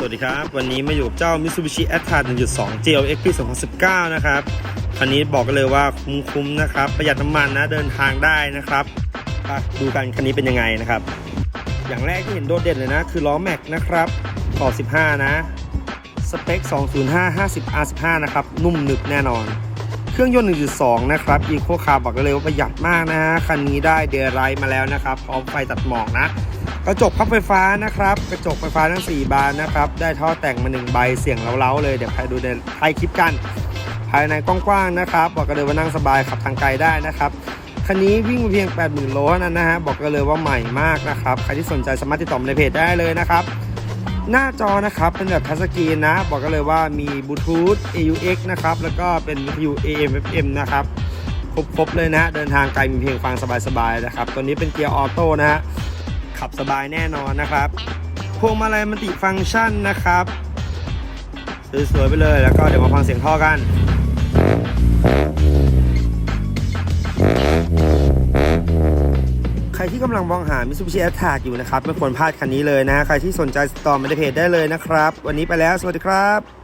สวัสดีครับ วันนี้มาอยู่กับเจ้า Mitsubishi a t t r a 1.2 GLX ปี2019 นะครับคันนี้บอกกันเลยว่าคุ้มๆนะครับ ประหยัดน้ำมันนะเดินทางได้นะครับดูกันคันนี้เป็นยังไงนะครับ อย่างแรกที่เห็นโดดเด่นเลยนะ คือล้อแม็กนะครับขอบ15 นะสเปค 205 50 R15 นะครับ นุ่มหนึบแน่นอน เครื่องยนต์ 1.2 นะครับ Eco Car บอกกันเลยว่าประหยัดมากนะคันนี้ได้เดย์ไรมาแล้วนะครับ พร้อมไฟตัดหมอกนะ กระจกพับไฟฟ้านะครับ กระจกไฟฟ้าทั้ง 4 บานนะครับ ได้ท่อแต่งมา1ใบเสียงเล้าๆเลย เดี๋ยวใครดูในท้ายคลิปกัน ภายในกว้างๆนะครับบอกกันเลยว่านั่งสบายขับทางไกลได้นะครับคันนี้วิ่งมาเพียง 80,000โลเท่านั้นนะฮะบอกกันเลยว่าใหม่มากนะครับใครที่สนใจสามารถติดต่อมในเพจได้เลยนะครับหน้าจอนะครับเป็นแบบทัชสกรีนนะ บอกกันเลยว่ามีบลูทูธ AUX นะครับแล้วก็เป็นวิทยุ AM FM นะครับครบๆเลยนะ เดินทางไกลมีเพลงฟังสบายๆนะครับตัวนี้เป็นเกียร์ออโต้นะฮะ ขับสบายแน่นอนนะครับพวงมาลัยมัลติฟังก์ชันนะครับสวยๆไปเลยแล้วก็เดี๋ยวมาฟังเสียงท่อกันใครที่กำลังมองหา Mitsubishi a t t r a อยู่นะครับ ไม่ควรพลาดคันนี้เลยนะ ใครที่สนใจติดต่อมาในเพจได้เลยนะครับ วันนี้ไปแล้ว สวัสดีครับ